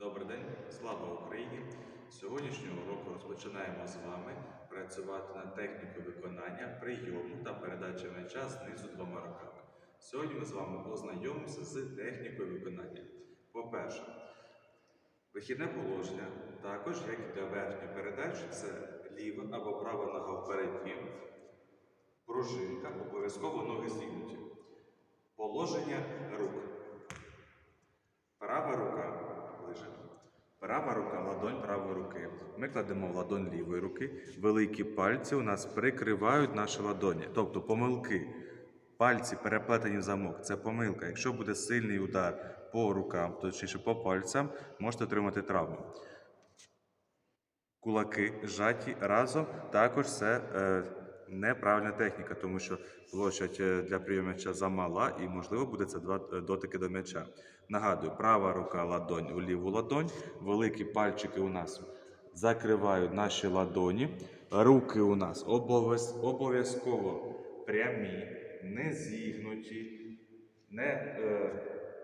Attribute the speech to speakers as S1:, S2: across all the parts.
S1: Добрий день, слава Україні! Сьогоднішнього року розпочинаємо з вами працювати над технікою виконання прийому та передачі м'яча знизу двома руками. Сьогодні ми з вами ознайомимося з технікою виконання. По-перше, вихідне положення, також як і для верхньої передачі, це ліва або права нога впереді, пружинка, обов'язково ноги зігнуті. Положення рук. Права рука. Права рука, ладонь правої руки. Ми кладемо в ладонь лівої руки. Великі пальці у нас прикривають наші ладоні. Тобто помилки. Пальці переплетені в замок. Це помилка. Якщо буде сильний удар по рукам, точніше по пальцям, можете отримати травму. Кулаки зжаті разом також це е, неправильна техніка, тому що площадь е, для прийому м'яча замала і, можливо, буде це два е, дотики до м'яча. Нагадую, права рука ладонь у ліву ладонь, великі пальчики у нас закривають наші ладоні, руки у нас обов'язково прямі, не зігнуті, не е,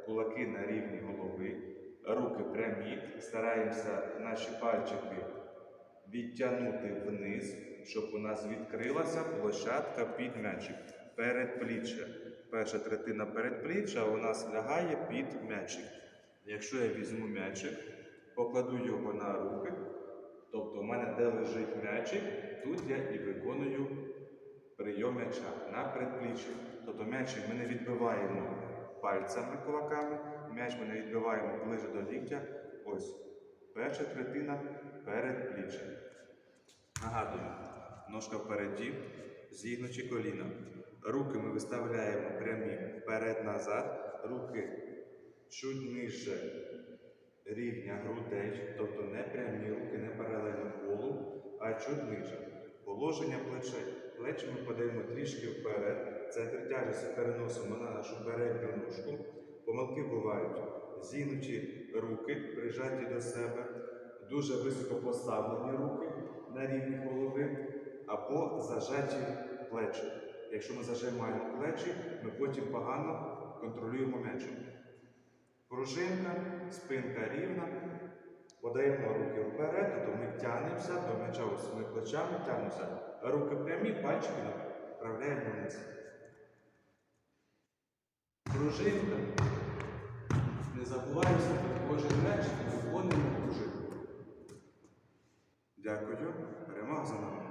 S1: кулаки на рівні голови, руки прямі, стараємося наші пальчики відтягнути вниз, щоб у нас відкрилася площадка під м'ячик. Передпліччя. Перша третина передпліччя у нас лягає під м'ячик. Якщо я візьму м'ячик, покладу його на руки, тобто у мене де лежить м'ячик, тут я і виконую прийом м'яча на предпліччя. Тобто м'ячик ми не відбиваємо пальцями кулаками, м'яч ми не відбиваємо ближе до ліктя. Ось перша третина перед передпліччя. Нагадую, ножка впереді, зігнуті коліна. Руки ми виставляємо прямі вперед-назад, руки чуть нижче рівня грудей, тобто не прямі руки, не паралельно полу, а чуть нижче. Положення плечей. Плечі ми подаємо трішки вперед, центр тяжесті переносимо на нашу передню ножку. Помилки бувають зігнуті руки, прижаті до себе, дуже високо поставлені руки на рівні голови або зажаті плечі. Якщо ми зажимаємо плечі, ми потім погано контролюємо м'ячем. Пружинка, спинка рівна, подаємо руки вперед, тобто ми тягнемося до м'яча ось ми плечами тягнемося. Руки прямі, пальчики направляємо вниз. Пружинка. Забуваємося під кожен м'яч, виконуємо пружинку. Дякую. Перемога за нами.